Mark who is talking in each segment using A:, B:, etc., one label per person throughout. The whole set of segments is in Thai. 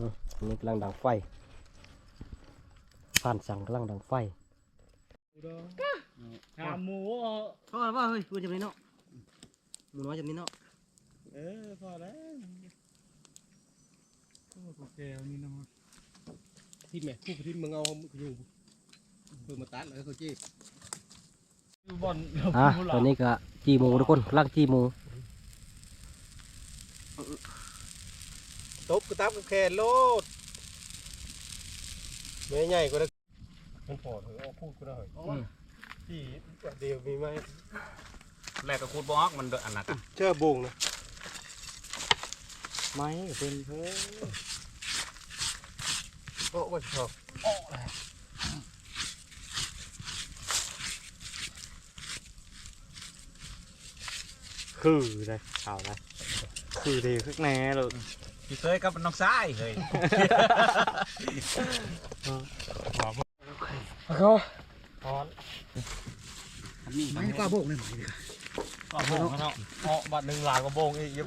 A: อออันนี้กำลังดังไฟ ผ่านสั่งกำลังดังไฟ
B: หาหมู
A: พอแล้วว่าเฮ้ยพูดจำนี้เนาะหมูน้อยจำนี้เนาะ
B: เออพอแล้วโอเคเอานี่นะ
C: ที่แม่ผู้ที่มึงเอาอยู่เพิ่งมาตัดแล้วเขาจี้
B: อยู่บอล
A: อะตอนนี้ก็จีหมูทุกคนกำลังจีหมู
C: ตบกระตับกระแขนโลดแม่ใหญ่ก็ได้มันพอเถอะเอาพูดก็ได้ที่เดียวมีไหม
D: แรกก็คูดบล็อกมันเดนอันนั้นอะ
C: เชื่อบงนะ
B: ไม้เป็นเพื่อ
C: โอ้ว่าชอบ
B: คือได้ข่าวได้คือดีคึกแน่เลย
D: พี่เคยกับน้องซ้ายเคย
A: เขา
B: ไม่กล้าโบกเลยกล้าโบกเนาะเาะบัตรหนึ่งหลายก็โบกอีกอ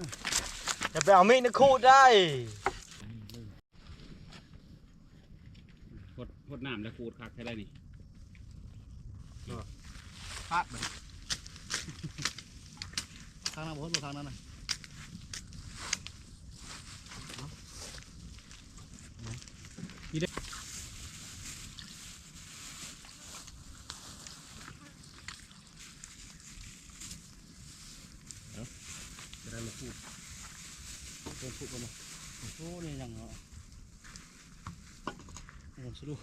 B: ย่าไปเอามีดนะคูดได้
D: พดพดน้ำแล้วคูดคักใช่ได้นี่
C: พลาดมัน
B: ทางนั้นพ้นทางนั้นน่ะ
C: จะได้มาพูดเพิ่มพูดกันมา
B: โอ้นี่ยังเหรอผมสรุป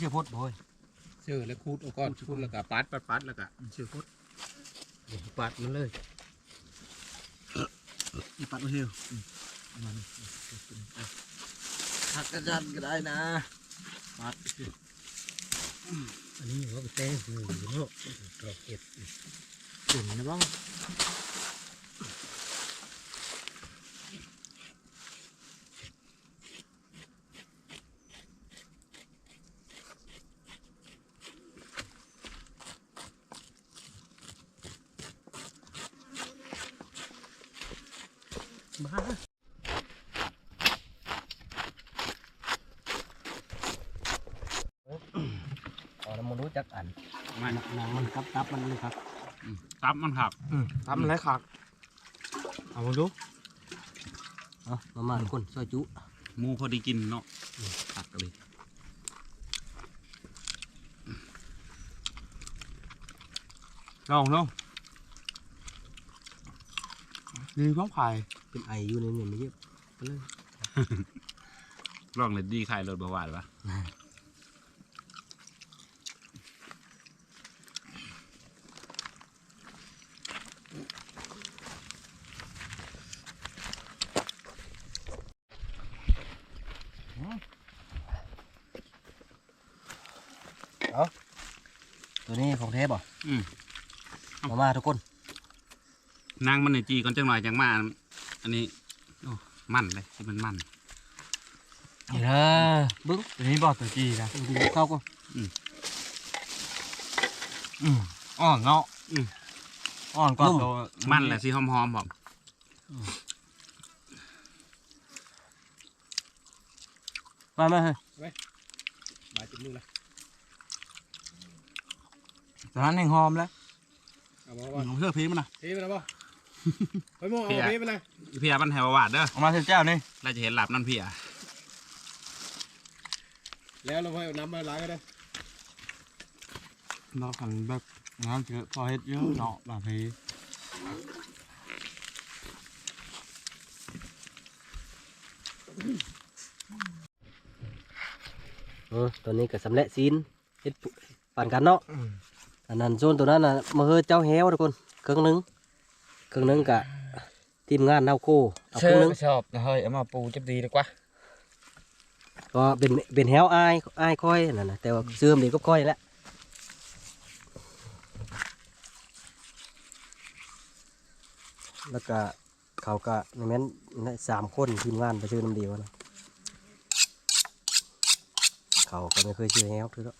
A: ไม่ใช่พดบ่อย
C: เชื่อแล้วคูดเอาก้อนคูดแล้วก็ปัดปัดปัดแล้วก็เชื่อพูดปัดมันเลย
B: อีปัดมาเที่ยวหักกระจันก็ได้นะปัด
C: อันนี้ว่าเป็นแต้งหูเนาะดอกเห็ด
A: กลิ่นนะบ้าง อ๋อแล้วมันรู้จักอัน
D: มัน
A: หนังมันกับตับมันเลยครับ
D: ตับมันครับ
B: ทำอะไรขักเอามาดู
A: เอามามาทุกคนซอยจุ
D: หมูพอดีกินเนาะตักเลย
B: ลองดูดีพร้อมไข่
A: เป็นไออยู่ในเนี่ยไม่เยอะไปเลย
D: ลองเลยดีไข่รถบาวาดปะ
A: ตัวนี้ของแท้บ่
D: อืม
A: มามาทุกคน
D: นางมันในจีก่อนจังหน่อยจังมา อันนี้โอ้มันเลยที่มันมัน
A: นี่นะบึ้ง
B: ตัวนี้บอกตัวจีนะ
A: ดูเข้าก็
B: อืมอ่อนเนาะอืมอ่อนกว่าตัว
D: มันแหละสิหอมๆผม
A: มามาเฮ้ย
C: บาดจมูกละ
B: ตอนนั้นยังหอมแล้ว
C: เอามา
B: อื
C: ว่าม
B: เชื่อพีมันนะ
C: เทไปแล้วป่ะไปโม่เอาเทไปเลย
D: เพียมันแหววาดเด้อ
B: เอามาเส้นเจ้านี่
D: เราจะเห็นหลับนั่นเพีย
C: แล้วเราไปเอาน้ำมาล้างก็ได้
B: เราขันแบบงานเยอะพอเฮ็ดเยอะเนาะแบบนี้
A: เออตัวนี้ก็สำเร็จซีนเฮ็ดปั่นกันเนาะ อันนั้นโซนตัวนั้นน่ะมาเฮ้อเจ้าแฮวทุกคนเครื่องหนึงเครื่องหนึงกะทีมงานเนาโคเอาเครื่องหนึง
B: ชอบนะเฮ้ยเอามาปูจะดีดีกว่า
A: ก็เป็นเป็นแฮวอายอายค่อยนั่นน่ะแต่ว่าเสื่อมเด็กก็ค่อยแล้วแล้วก็เขาก็ในแม่นนะสามคนทีมงานไปชื่อน้ำเดียวนะเขาก็ไม่เคยชื่อแฮวคือแล้ว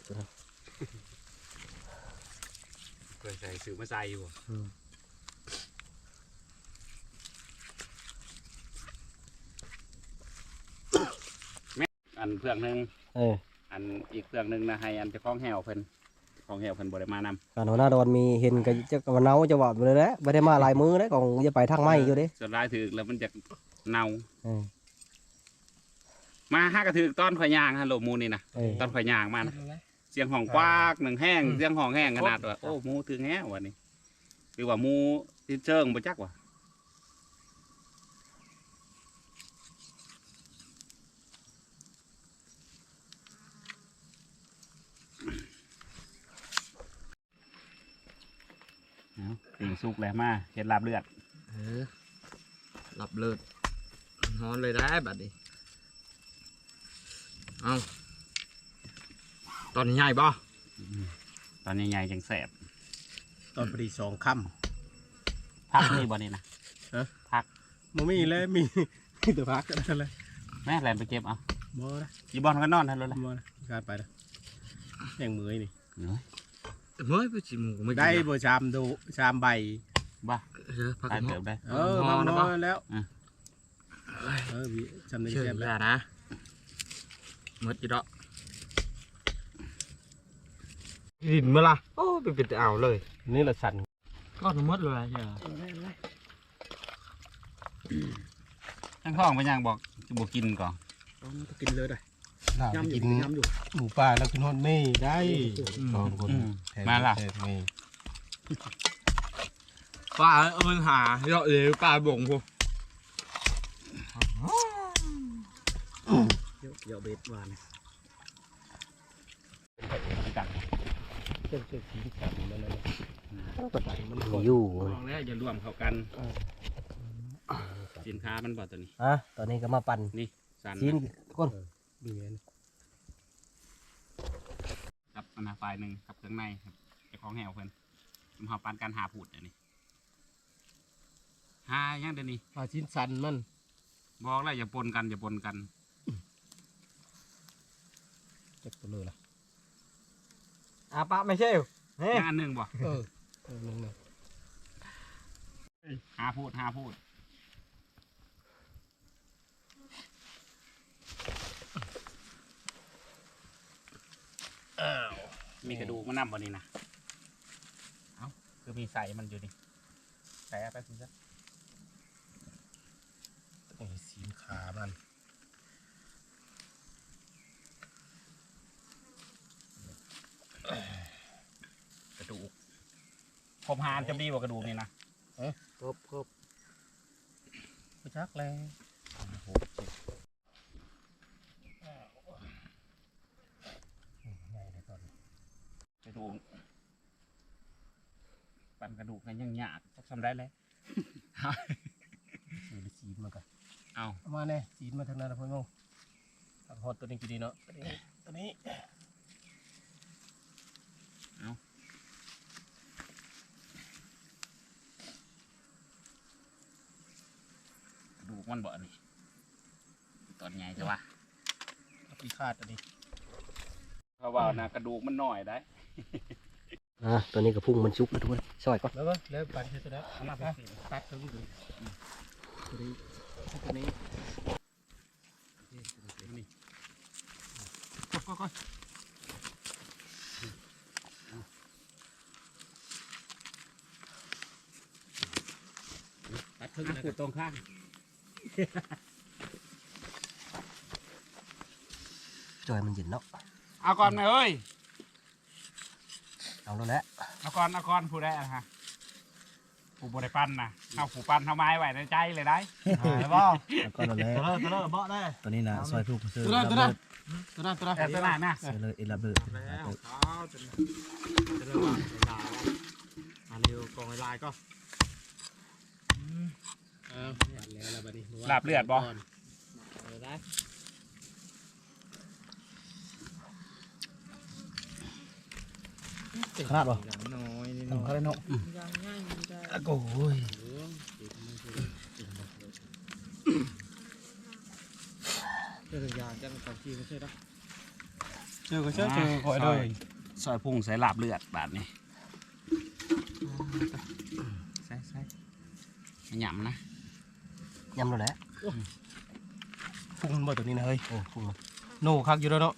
A: จุดนั้น
D: เคยใส่ซื้อมาใส่อยู่
A: อืม
D: อันเพื่องหนึง
A: เออ
D: อันอีกเพื่องหนึงนะให้อันเจะคล้าของแหวเพิ่นเจ้าของแหวเพิ่นบ่ได้มานำ
A: การหัวหน้าดอนมีเห็นก็จะกวันเนาจะว่าไปเลยแหละไม่ได้มาหลายมือแล้วของจะไปทางไม้อยู่เด้
D: ส่วนรายถือแล้วมันจะเน่า
A: เออ
D: มาห้ากระถือตอนข่อยย่างฮัลโหลหมูนี่นะ
A: เออ
D: ตอนข่อยย่างมานะ เสียงห้องกว้ากหนึ่งแห้ง เสียงห้องแห้งขนาดว่าโอ้หมูถึงแห้งวันนี้หรือว่าหมูที่เชิงบ่จักว่ะเอาสิ่งสุกแล้วมาเห็ดลาบเลือด
C: เออหลับเลิศนอนเลยได้บัดนี้เอา ตอนนี้ใหญ่บ่
D: ตอนใหญ่ๆจังแสบ
C: ตอนพอดีสองค
D: พักนี่บ่นี่นะำ
C: มันมีแล้วมีมีแต่พักกันเลย
D: แม่แลนไปเก็บเอา
C: บ่นะ
D: อยีบอลกันนอนทันเลยละ
C: บ่นะการไปนะยังมือนี่
D: เนาะ
C: เมื่อไปจิมไม่ได้บ่ชามดูชามใบ
D: บ้า
C: เออพัก
D: ได้
C: กัน
D: เติบได้
C: เออมาน้อยแล้ว
D: อะ
C: เออพี่จำได้
B: เชื่อ
C: แค่
B: แล้
C: แล้ว
B: วนะหมดจีดอก ดินเมื่อล่ะโอ้เป็นเป็นอ่าวเลย
C: นี่ละสั่น
B: ก็ทั้งหมดเลยใช่ไหม
D: ทั้งท้องไปยังบอกจะบอกกินก่อน
C: กินเลยได้
E: ย่ำ
C: กิน
E: ย่ำอยู่
C: หมูป่าแล้วกินฮอดเม่ได้สองคน
D: อืม
C: แทน
D: มาล่ะ
C: แทนเม่
B: ป้าเอิญหาเยอะเลยป้าบ่งพวก
E: เดี๋ยวเบ็ดวาน
D: กัด
C: เชื่อเชื่อสีสันมันนะมัน
A: มีอยู่
D: บอกแล้วอย่ารวมเข้ากันสินค้ามันบ่ตัวนี้
A: อะตอนนี้ก็มาปั่น
D: นี่สัน
A: ซีนกคน
C: ดีเลย
D: กับอันนาไฟหนึ่งกับเครื่องในครับเจ้ของแหวเพิ่นผมหาปานการหาผูดอันนี้หายังเดี๋ยวนี้
C: ปลาชิ้นสันมัน
D: บอกแล้วอย่าปนกันอย่าปนกัน
C: จักตัวเลยล่ะ
B: อะป้าไม่ใช่เฮ้ย
D: ยังอันหนึ่งบ่
C: เออเออนึงนะ
D: หาพูดหาพูดมีกระดูกมันนำวันนี้นะเอ้าคือมีใส่มันอยู่นี่ใส่เอาไปคุณซะ
C: ไอ้สีขามัน
D: กระดูกผมหานจะดีกว่ากระดูกนี่นะ
C: ครบครบไปชักแล้ว
D: กระดูกปั่นกระดูกกันยังยากจะทำได้เลย
C: เออสีมันกัน
D: เอา
C: เอามาแน่สีมาทางนั้นนะพ่อโง่ตักฮอตตัวนี้กี่ดีเนาะตัวนี้ตัวนี้
D: กระ ดูกมันบ่นี่ตอนใหญ่จะว่า
C: ปีคาดอันนี้
D: เพราะว่านะกระดูกมันหน่อยได้
A: อะตอนนี้ก็พุ่งมันชุบแล้วทุกคนช่วยก่อน
C: แล้วก็แล้วปันแค่ตัวนั้น
D: เอามาไปสิ
C: ตัดตัวนี้ดูตัวนี้ตัวนี้
D: นี่ก็ก็ก็
C: ตัดครึ่ง
D: อะ
C: แล้ว
D: ขู
C: ก็
D: ดตรงข้าง
A: ช่วยมันเย็นเนาะ
D: เอาก่อนไหมเอ้ย
A: เอาแล้วแหละ
D: เอาก่อนเอาก่อนผู้ได้อะฮะผู้บริปั้นนะเอาผู้ปั้นทำไมไว้ในใจเลยได้
B: หายบ่
E: แล้วก็นั่นแหละ
B: ตัวเลิกตัวเลิกเบาะได้
E: ตัวนี้นะซอยทุกซื้อ
C: ตัวนั้นตัวนั้นตัวนั้นตัวนั้น
D: แต่ตลาดนะ
E: ซื้อเลยเอลับเลย
B: แล้วเขาจะจะเริ่มว่าลายมาเร็วกองลายก็
C: หลับ
D: เลือดบ
B: ออ
E: ขนาดบ
B: อย่น้
E: อ
B: ย
E: นี่ข้นาะ
B: ยังง่ายโอ้ย
E: โอ้ย
B: เจ้าตัวอเจ้าเนที่ไม่ใช่หร
C: เจอก็เจอเจอคอยเลย
D: ซอยพุ่งใส่หลาบเลือดแบบนี้ใส่ใส่หยำนะ
A: ยำแล้วแหละ
C: พุ่งมันบ่ตัวนี้นะเฮ้ย
A: เออพุ่งมา
C: โน่คักอยู่แล้วเนาะ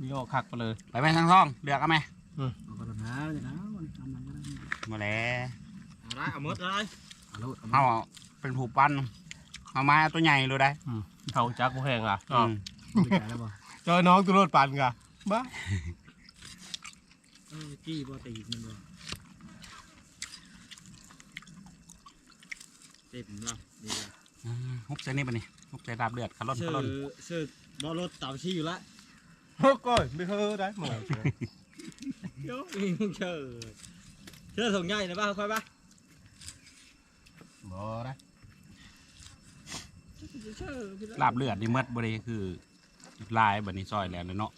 C: มีออกคักไปเลย
D: ไปไหมทั้งท้องเลือกเอาไหม
B: เอากระนาเลยนะมันทำมันก็ได้
D: มาแล้ว
B: เอาได้เอาหมดเลย
D: เอาเป็นผูปั้นเอามาตัวใหญ่เลยได้
C: เขาจักกูแหงอะ
D: อืม
B: ไปจ่ายแล้วบ่
C: เจอน้องตุรดปั่นกะบ้า
B: เออจี้บ่ตีมันบ่ เต็มแล้วดีเลย
D: อืมฮุบใส่นี่ปะนี่ฮุบใส่ลาบเลือดขะล่น
B: เสื้
D: ขะ
B: อ
D: ล่น
B: เสื้อบ่รถตามชี้อยู่ละ
C: เฮ้ยก้อยไม่เคยได้เมื่อไหร่
B: โย่มีมึงเชื่อเชื่อส่งใหญ่นะบ้าค่อยบ้า
C: บ่ได้
B: เชื่อพี่ละ
D: ลาบเลือดนี่เมดบริคือลายบันนี้ซอยแล้วเลยเนาะ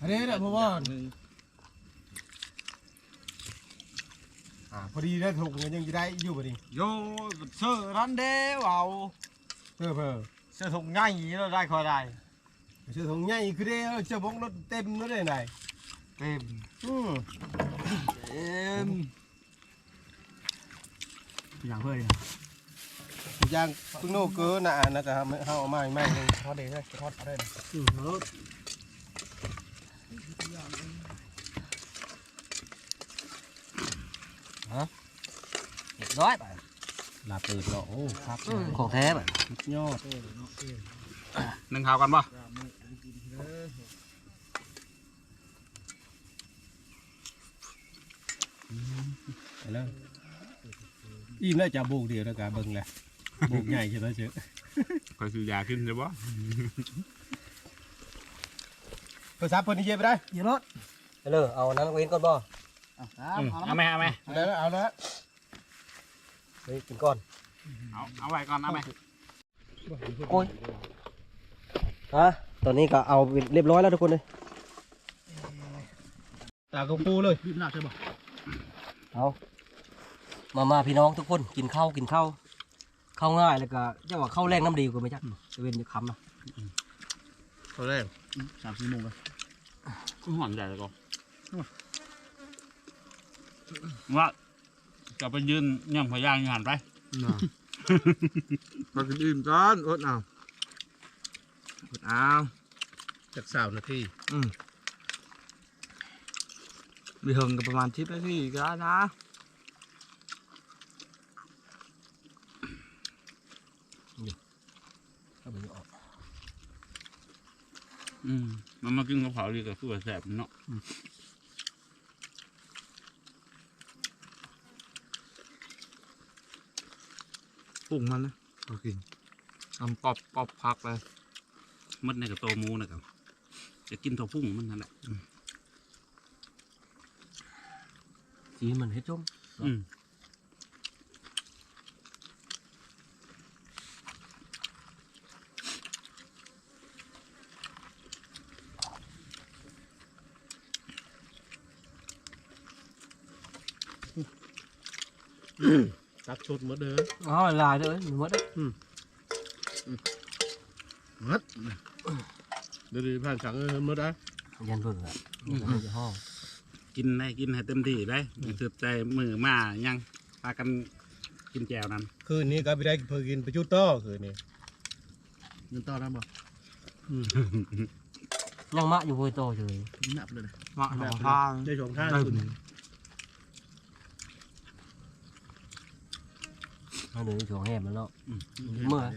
C: อันนี้เนี่ยเพราะว่า
B: หนึ่ง
C: อ่า พอดีได้ถูกเงินยังจะได้อยู่พอดี
B: โย่เสื้อรันเด้วเอา
C: เพื่อเพื่อ
B: เสื้อส่งใหญ่แล้วได้ค่อยได้
C: เชื่อของใหญ่คือได้เจ้าบงรถเต็มรถเลยไหน
B: เต็ม
C: อืม
B: เต็มอย่างเพื่อน
C: ย่างพึ่งโน่เกินน่ะนะก็เฮาเฮาเอามาใหม่ๆนึงทอดได้เลยทอดเอาได้เลย
B: อืม รถ
A: เรียบร้อยไป
C: ลาบเปิดเนาะโอ้ครับ
A: ของแท้ไป
C: ยอด
B: เออเนาะเออ
D: หนึ่งข่าวกันป่ะ
B: รามือกินเด้อ
C: ไปเลยอิ่มแล้วจะบุกเดียวแล้วกันเบิ่งแหละบุกใหญ่ใช่ไหมเชื่อ
D: คอยซื้อยาขึ้นใช่ป่ะ
C: โทรศัพท์เพิ่นนี่เย็บไปได้
B: อย่ารถ
A: ไปเลยเอานั้นเว้นก่อนบ่
D: เอาไหมเอาไหม
C: เอาแล้ว เอาแล้ว
A: เฮ้ยกินก่อน
D: เอาเอาไว้ก่อนเอาไหม
A: โอ้ยฮะตอนนี้ก็เอาเรียบร้อยแล้วทุกคนเลย
C: ตากระปูเลย
B: รีบหนักใช่ป่ะ
A: เอามามาพี่น้องทุกคนกินข้าวกินข้าวข้าวง่ายแล้วก็จะว่าข้าวแรงน้ำดีกว่าไหมจ๊ะจะเป็นจะคำนะ
C: ตัวแรก
B: สามสี่โมงเลย
D: คุณหอนใหญ่เลยก็ว่า จะไปยืนย่างพยางอยู่หันไป
B: มากินอิ่มก่อนอดเอาอดเอา
C: จากสาวนาที
B: มีเฮิงกันประมาณทิศนาทีก็ได้นะ
A: เอาไปออก
D: อืมมันมากินกะเพราดีกับคือว่าแสบเนาะ
B: ปรุงมันนะมากินทำกรอบกรอบพักเลย
D: มดในกับโตหมูนะครับ จะกินตัวพุ่งมันนั่นแหละอืม
A: สีมันเฮ็ดจม
D: อืม
C: ตักสดหมดเลย
A: อ๋อลายเลยหมดเลย
C: หมดเดี๋ยวผ่านสั่งหมดได้
A: ยันเบิ่งอะจะห้อง
D: กินได้กินให้เต็มที่ได้สืบใจมือมายังพากันกินแจวนั้น
C: คืนนี้ก็ไปได้เพิ่งกินไปจุดต่อคืนนี้
B: เงินต่อได้บ่
A: ยังมะอยู่ห้วยโตเลย
B: หนับเลยมาหนองทาง
C: ได้สองท่าคื
A: เอาเดี๋ยช่วงแหมมันเนาะ
D: อืม
A: เมื่อ
D: วาน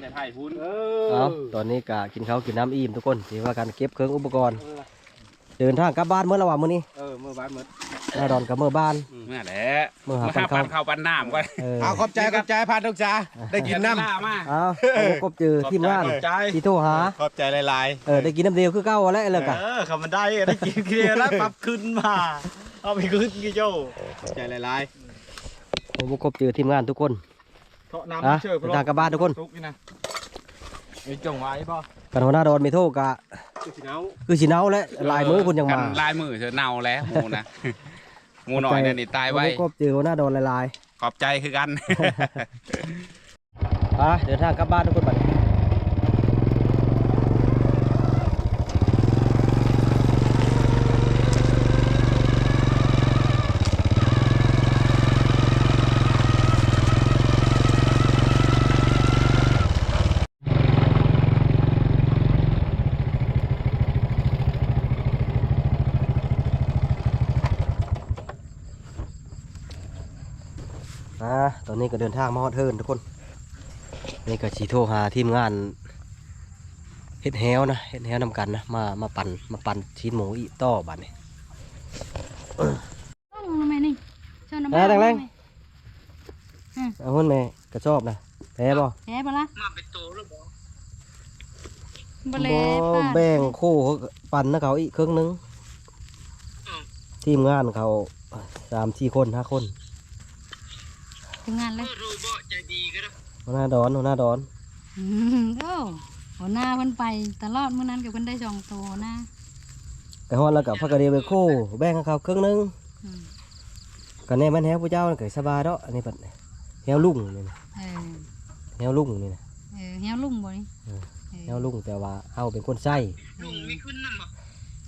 D: เนี่ยไผ่พุ้น
A: เอาตอนนี้ก็กินข้าวกินน้ำอิ่มทุกคนถือว่าการเก็บเครื่องอุปกรณ์ เดินทางกลับบ้านเมื่อระหว่างมื้อนี้
C: เออเมื่อวานหมด
A: หน้าดอนกับเมื่อบ้าน
D: เมื่อแหละ
A: เมื่อหา
D: มา
A: ปัน
D: ปั
A: ข้าวน
D: ข้าวปันน้ำก่อน
A: เออ
C: เอาขอบใจขอบใจพาทุกจ้าได้กินน้ำ
D: ล่ามา
A: เอาเอากบเจอทีมงาน
B: ใจ
A: ที่โทรหา
C: ขอบใจหลาย
A: เออได้กินน้ำเดียวคือเก้าแล้วเลยกะ
B: เออคำมันได้ได้กินเกลียวแล้วปรับขึ้นมา เอาไปขึ้นกี่โจ้
C: ๆขอบใจหลาย
A: ผมบ่ครบเจอทีมงานทุกคน
B: เทาะ
A: อะ
B: น้ำเชื่อ
A: เดินทางกลับบ้านทุกคน
B: ทุกนี่นะไอ้จงไว้ป่ะ
A: กันหัวหน้าดอนไม่โทษกะ
C: คือสิเอา
A: คือสิเนาและลายมือคุณยัง
D: กั
A: มา
D: นลายมือเธอเน่าแล้วหมูนะหมูหน่อยเนี่ยนี่ตายไว้
A: ผมบ่ครบเจอหัวหน้าดอนลาย
D: ขอบใจคือกัน
A: ๆไปเดินทางกลับบ้านทุกคนบัดนี้ นนี้ก็เดินทางมาฮอดเฮิร์นทุกคน นี่ก็สีโทรหาทีมงานเฮ็ดแฮวนะเฮ็ดแฮวนำกันนะมามาปั่นมาปั่นชิ้นหมูอีต่อบัดนี้
F: ต้องลงมานี่ชนน้ำ
A: แรงแรง
F: อืม
A: เอาหุ่นแม่กระชอบนะแพ้บ่
F: แพ้ปะล่ะมาเป็นตัวหรือบ่บ่แล
A: บ่
F: ป้า
A: แบ่งคู่เขาปั่นนะเขาอีกครึ่งหนึงทีมงานเขาสามสี่คนห้าคน
F: ถึงงานเลยรูบใจดีก็ได้
A: หัวหน้าดอนหัวหน้าดอน
F: อืมโอ้หัวหน้าเพิ่นไปตลอดมื้อนั้นกับเพิ่นได้สองตัวนะ
A: ไปฮอดแล้วกับพักกระเดียวไปคู่แบ่งให้เขาครึ่งหนึง
F: อืม
A: ก็แน่มันแฮวผู้เจ้านั่นก็สบายเนาะอันนี้ปัดแฮวลุงนี่นะ
F: เออ
A: แฮวลุงนี่นะ
F: เออเฮียลุงบ่นี่
A: เออ
F: เออ
A: แฮวลุงแต่ว่าเอาเป็นคนใส่
F: ลุงมีขึ้นนำบ่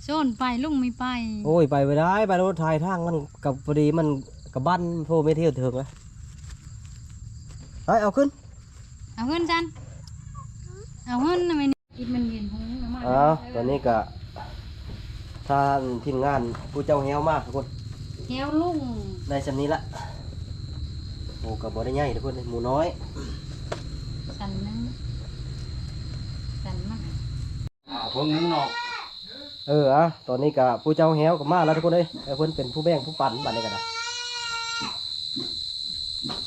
F: โซนไปลุงไม่ไป
A: โอ้ยไปไม่ได้ไปรถไทยทางมันกับพอดีมันกับบ้านโฟไม่เที่ยวถึงนะ ไปเอาขึ้น
F: เอาเงินจันเอาเงินทำไมนี่กินมันเย็นหูน้ำมัน
A: เอาตอนนี้ก็ท่านทีมงานผู้เจ้าเฮวมากทุกคน
F: เฮียลุง
A: ได้ชำนี้ละโอ้กับบอได้ใหญ่ทุกคนหมูน้อย
F: สันนึงสันมาก
D: พวกนี้เนาะ
A: เอออะตอนนี้ก็ผู้เจ้าเฮวก็มาแล้วทุกคนเลยแต่เพิ่นเป็นผู้แบ่งผู้ปั่นบัดนี้ก็ได้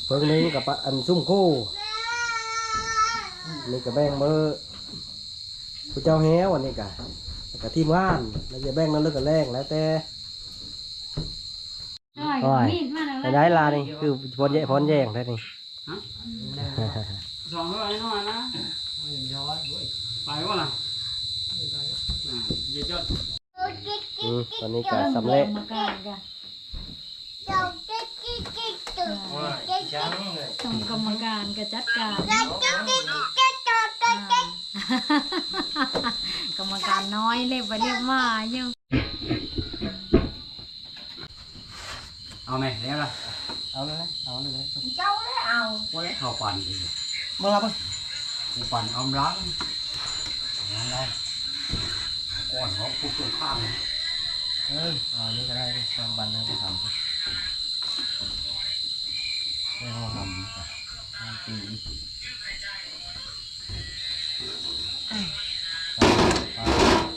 A: เพิ่งหนึงกับอันซุ่มคู่นี่ก็แบ่งมือผู้เจ้าเฮวอันนี้ก็แล้วก็ทีมงานแล้วจะแบ่งนั่นเลิกกันแรงแล้วแต่
F: โอ้ย
A: โอ้ย
F: มีดมาแล้ว
A: ไปได้ลานี่คือพรแย่พรแย่งได้นี่
E: สองเท่าไหร่น้อยนะไปวะล่ะเยอะ
A: อืมตอนนี้ก็สำเร็จ
F: กรรมการก็ ส่งกรรมการก็จัดการอ่ากรรมการน้อยเรียกไปเรียกมาอยู่
E: เอาไหมเดี๋ยวละ
A: เอาเลยเอาเลย
E: ว่าเขาปั่นดี
A: มาละเพิ่น
E: กูปั่นเอาล้างล้างได้ก่อนเขาพูดตรงข้าม
A: เออเอานี่ก็ได้ทำบันเลยไปทำ ไม่ห้องทำจ้ะห้องปี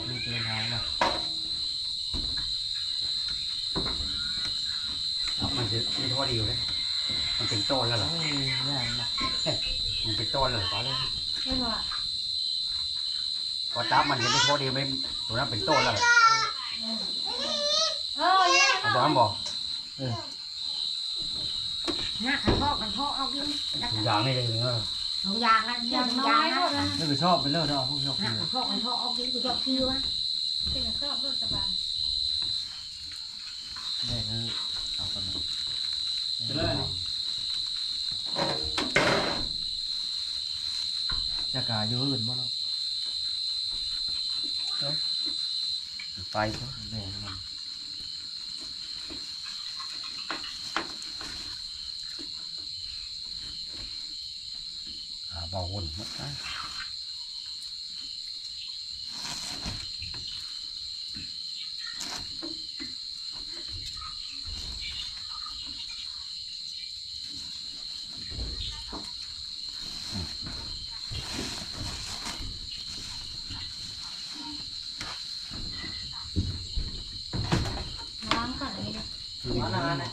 A: มีเตือนทางนะ
E: เอามันจะไม่ทอดดีเลยมันเป็นต้นแล้วเหรอ
A: โอ้ยง่ายนะ
E: มันเป็นต้นเลยตอนแรก
F: เรียกว่า
E: พอจับมันยังไม่ทอดดีไม่ตัวนั้นเป็นต้นแล้วเหรอ
F: เออเนี่ย
E: เอาตัวนั้นบอก
G: นะขันพ่อขันพ่อเอากิน
E: อย่างนี้เลยเนอะ
G: เอายางนะ
F: อยายา
G: ง
F: น้
G: ยา
F: องย
G: นะ
F: หมดละ
A: นี่คือชอบไปเรื่อยเนาะพวกชอบ
G: นะขันพ่อขันพ่อเอากินกูชอบคิวนะ
F: เป็นชอบรถสบาย
A: แม่ก็เอากัน
E: จะเลย
A: จะกาอยู่อื่นบ่เนาะ
D: ไป
A: แม่มัน
E: หา บ่อวนหมดได้
F: ล้างก่อนอันนี้
A: มานานนะ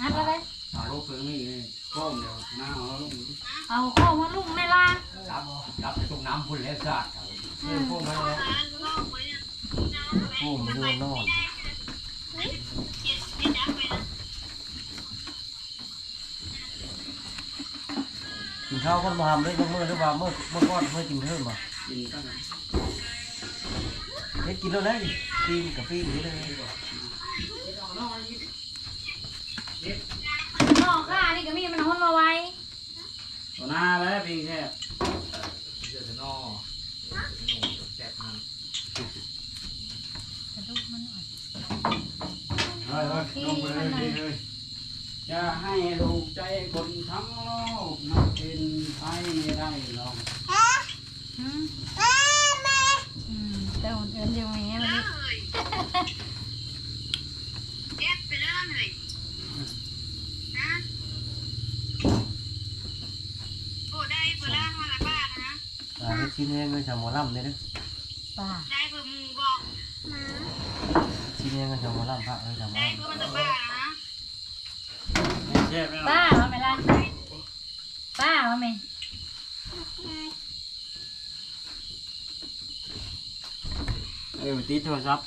F: อัดแล้วเลย
E: หาลูกเสือนี่ก้มเดียวหน้าเอาลูก
F: เอาข้อมาลุงในล่าง
E: จับจับไปตรงน้ำพุ่นแล้วสาด
A: เออพวกมันเลย พวกมันดูนอน
F: เข้า
A: วคนมาทำเลยยกมือหรือว่าเมื่อเมื่อก่อนเมื่อกินเพิ่มมา
D: กินก็ได้
A: เฮ็ดกินแล้วนะดิปีนกับปีนนี่เลย
F: นอกค่ะนี่ก็มีมันหุ่นมาไว้
D: ตัวหน้าแล้วพี่แค่
B: เดี๋ยวจะนอแจกมัน
F: กระดูกมันอ่อน
D: เฮ้ยเฮ้ยลงไปเลยพี่เฮ้ยจะให้ถูกใจคนทั้งโลกนักเป็นไทยไม่ได้หรอก
F: อืมอืมแต่หุ่นเอินเดียวอย่างเงี้ยมันนี่
A: อ่าเฮ็ดชิ้นแห้งเลยชาวหมอลำเนี่ยเด้อ
F: ป้า
A: ชิ้นแห้งก็ชาวหมอลำพระเลยชาวหมอลำ
D: เชฟไม่หรอก
F: ป้าว่าไหมล่ะป้าว่าไหม
D: เออติดโทรศัพท์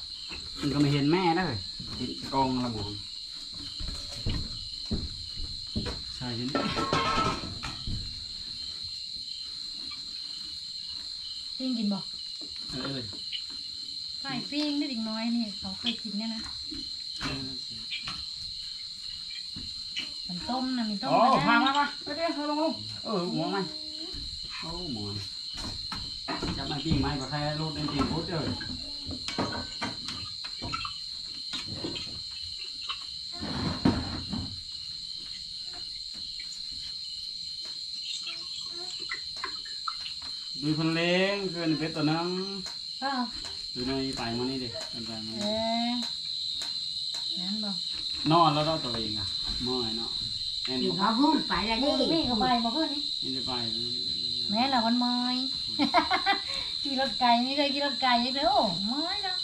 D: มันก็ไม่เห็นแม่นะเลยติดกล้องระบบใช่อยิน
F: ปิ้งกินบ่
D: เออ
F: ไก่ ปิ้งได้อีกน้อยนี่เขาเคยกินเนี่ยนะมันต้มนะมีต้ม
D: โอ้
F: กระ
D: มา
F: ด้าง
D: มามาไปเดี๋ยวเอาลงลงเออหมอมันโอ้หมอนจับมันปิ้งไม้กับใครรูดเป็นตีพุทธเลยดูคนเล้งคือในเป็ดตัวนึง
F: ก็
D: ดูในไปมานี่ดิเป็นไปมา
F: เอ
D: นี่
F: อนั่นบ่
D: นอนแล้วเราตัวเองอะมอยเนาะแอน
G: อยู่
D: นี่
G: เขาหุ้มไปแล้ว
F: นี่
G: นี่
F: นี่เขาไปบ่ขึ้นนี่
D: ไม่ได้ไป
F: แม่ละวันเมยขี่รถไก่ไม่เคยขี่รถไก่ยังเลยโอ้เมยแล้ว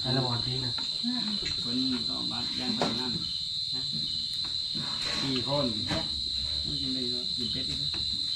A: ให้ระบบปีนนะ
F: นั่น
D: คนก็บัดยังไปนั่นนะสี่คนไม่จริงเลยเนาะกินเป็ดดิอืมมั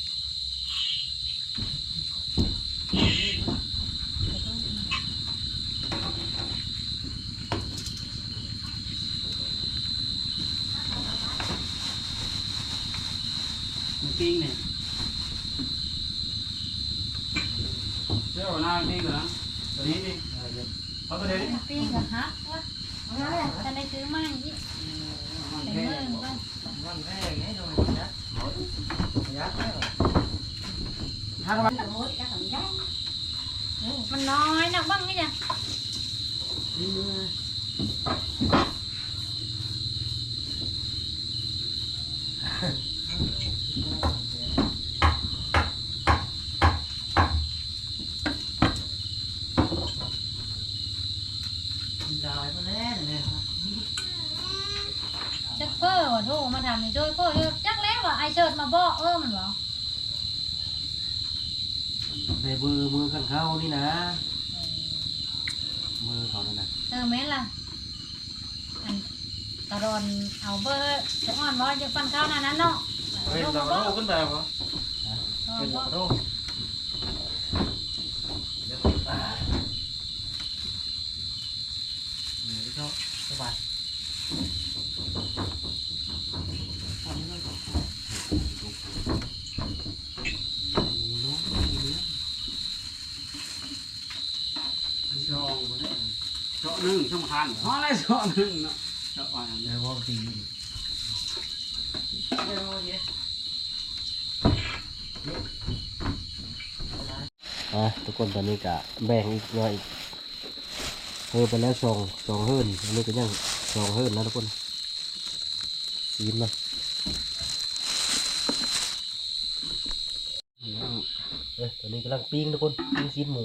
D: นปิ้งเนี่ยเจ้าหน้าปิ้งก่อนนะตัวนี้ดิเอาตัวนี้ดิ
F: ปิ้งกับฮักวะจะได้ซื้อมาอีก
D: มัน
F: เป็น
D: แค่
F: เมื่อก็
B: มันแพงไงโดนนะยัดแล้ว
G: โอ้ยจะทำได้
F: มันน้อยนะบ้างนี่จ้ะ
B: ดาวไปแน่เลย
F: จักเพ้อว่าโทรมาทำนี่โดยเพ้อเด้อจักแล้วว่าไอเชิดมาบอกเออมันบอก
A: ในมือมือกันเข้านี่นะมือเขานั่นนะ
F: เออแม่นล่ะอันตะรอนเอาเบอร์จะอ่อนบ่จะฟันข้าวหน้านั้นเนาะ
B: เฮ้ย
F: โทร
B: เรา
F: มาบ
B: โต
F: อก
B: ขึ้นไปวะ
F: อ่า
B: เป็น
F: บอก
B: โต
A: สบาย
D: ช่องคนนี้ช่องหนึ่งช่องพันเพราะอะไรช่องหนึ่งเนาะช่องพัน
A: เดี๋ยวว่าตี อะ ทุกคนตอนนี้ก็แบ่งอีกหน่อยเฮิ่ไปแล้วสองสองเฮิ่นอันนี้ก็ยังสองเฮิ่นนะทุกคนซีนมันเอ้ยตอนนี้กำลังปิ้งทุกคนปิ้งซีนหมู